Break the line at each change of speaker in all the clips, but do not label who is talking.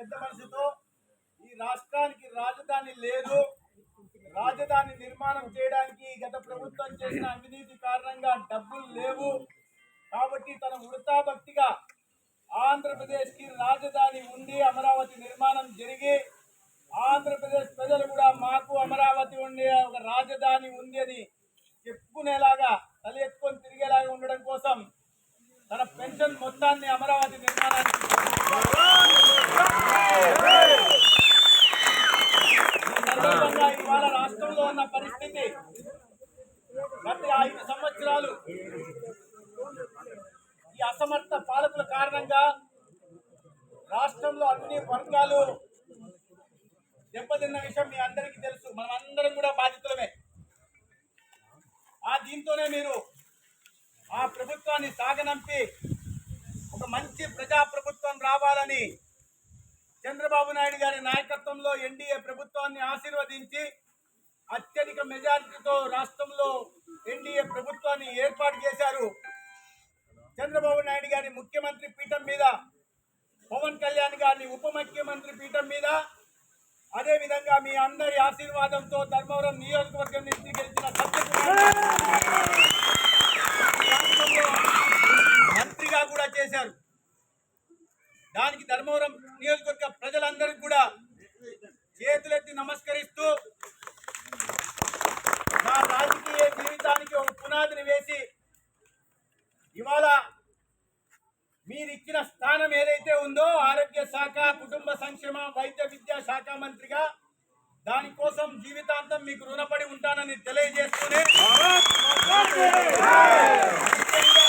పెద్ద మనసుతో ఈ రాష్ట్రానికి రాజధాని లేదు. రాజధాని నిర్మాణం చేయడానికి గత ప్రభుత్వం చేసిన అవినీతి కారణంగా డబ్బులు లేవు. కాబట్టి తన వృతా ఆంధ్రప్రదేశ్కి ఆంధ్రప్రదేశ్కి రాజధాని ఉండి అమరావతి నిర్మాణం జరిగి ఆంధ్రప్రదేశ్ ప్రజలు కూడా మాకు అమరావతి ఉండే ఒక రాజధాని ఉంది అని చెప్పుకునేలాగా తల ఎత్తుకొని తిరిగేలాగా ఉండడం కోసం తన పెన్షన్ మొత్తాన్ని అమరావతి నిర్మాణానికి ఇవాళ రాష్ట్రంలో ఉన్న పరిస్థితి గత ఐదు సంవత్సరాలు ఈ అసమర్థ పాలకుల కారణంగా రాష్ట్రంలో అన్ని వర్గాలు దెబ్బతిన్న విషయం మీ అందరికీ తెలుసు. మనం అందరం కూడా బాధితులమే. ఆ దీంతోనే మీరు ఆ ప్రభుత్వాన్ని సాగనంపి ఒక మంచి ప్రజా ప్రభుత్వం రావాలని చంద్రబాబు నాయుడు గారి నాయకత్వంలో ఎన్డీఏ ప్రభుత్వాన్ని ఆశీర్వదించి అత్యధిక మెజారిటీతో రాష్ట్రంలో ఎన్డీఏ ప్రభుత్వాన్ని ఏర్పాటు చేశారు. చంద్రబాబు నాయుడు గారి ముఖ్యమంత్రి పీఠం మీద పవన్ కళ్యాణ్ గారిని ఉప ముఖ్యమంత్రి పీఠం మీద అదేవిధంగా మీ అందరి ఆశీర్వాదంతో ధర్మవరం నియోజకవర్గం నుంచి గెలిచిన సత్యకుమార్ రాష్ట్రంలో మంత్రిగా కూడా చేశారు దానికి ధర్మవరం నియోజకవర్గ ప్రజలందరికీ కూడా చేతులెత్తి నమస్కరిస్తూ నా రాజకీయ జీవితానికి ఒక పునాదిని వేసి ఇవాళ మీరు ఇచ్చిన స్థానం ఏదైతే ఉందో ఆరోగ్య శాఖ కుటుంబ సంక్షేమ వైద్య విద్యా శాఖ మంత్రిగా దానికోసం జీవితాంతం మీకు రుణపడి ఉంటానని తెలియజేస్తూనే ముఖ్యంగా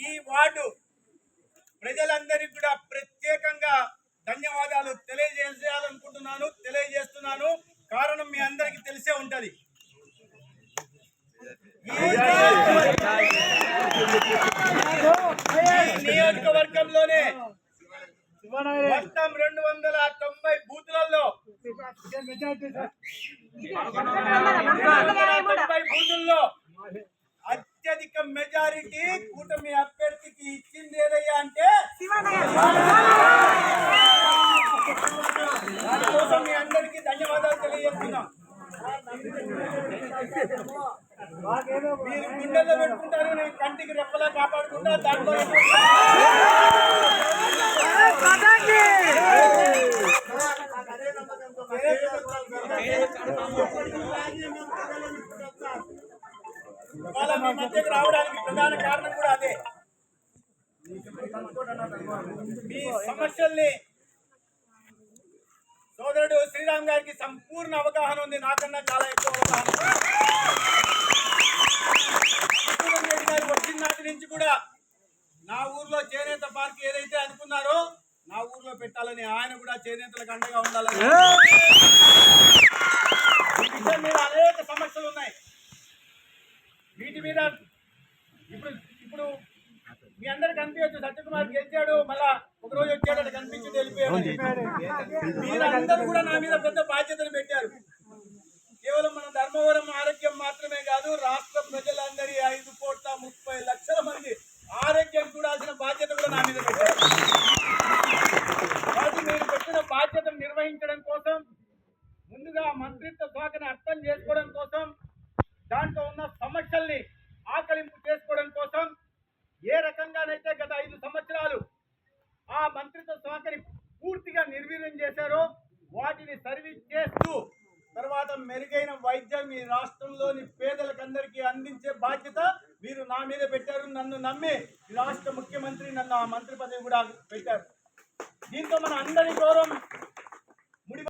ఈ వార్డు ప్రజలందరికీ కూడా ప్రత్యేకంగా ధన్యవాదాలు తెలియజేయాలనుకుంటున్నాను తెలియజేస్తున్నాను. కారణం మీ అందరికీ తెలిసే ఉంటది. నియోజకవర్గంలోనే మొత్తం రెండు వందల తొంభై బూతులలో తొంభై బూతుల్లో అత్యధిక మెజారిటీ కూటమి అభ్యర్థికి ఇచ్చింది ఏదయ్యా అంటే దానికోసం మీ అందరికీ ధన్యవాదాలు తెలియజేస్తున్నాం. మీరు గుండెల్లో పెట్టుకుంటారు నేను కంటికి రెప్పలా కాపాడుకుంటా దాంట్లో ఇవాళ మీ మధ్యకు రావడానికి ప్రధాన కారణం కూడా అదే. మీ సమస్యల్ని సోదరుడు శ్రీరామ్ గారికి సంపూర్ణ అవగాహన ఉంది. నాకన్నా చాలా ఎక్కువ అవగాహన వచ్చిన నాటి నుంచి కూడా నా ఊర్లో చేనేత పార్క్ ఏదైతే అనుకున్నారో నా ఊర్లో పెట్టాలని ఆయన కూడా చేనేతలకు అండగా ఉండాలని. విషయం మీద అనేక సమస్యలు ఉన్నాయి. వీటి మీద ఇప్పుడు ఇప్పుడు మీ అందరికి కనిపించచ్చు సత్యకుమార్ గెలిచాడు మళ్ళా కనిపించి వెళ్ళిపోయాడు. మీరందరూ కూడా నా మీద పెద్ద బాధ్యతలు పెట్టారు. కేవలం మన ధర్మవరం ఆరోగ్యం మాత్రమే కాదు రాష్ట్ర ప్రజలందరి ఐదు కోట్ల ముప్పై లక్షల మంది ఆరోగ్యం చూడాల్సిన బాధ్యత కూడా నా మీద పెట్టారు. కాబట్టి మీరు పెట్టిన బాధ్యతను నిర్వహించడం కోసం ముందుగా మంత్రిత్వ శాఖని అర్థం చేసుకోవడం కోసం దాంట్లో ఉన్న సమస్యల్ని ఆకలింపు చేసుకోవడం కోసం ఏ రకంగానైతే గత ఐదు సంవత్సరాలు ఆ మంత్రిత్వ శాఖని పూర్తిగా నిర్వీర్యం చేశారో వాటిని సర్వీస్ చేస్తూ తర్వాత మెరుగైన వైద్యం ఈ రాష్ట్రంలోని పేదలకందరికీ అందించే బాధ్యత మీరు నా మీద పెట్టారు. నన్ను నమ్మి ఈ రాష్ట్ర ముఖ్యమంత్రి నన్ను ఆ మంత్రి పదవి కూడా పెట్టారు. దీంతో మన అందరి గౌరవం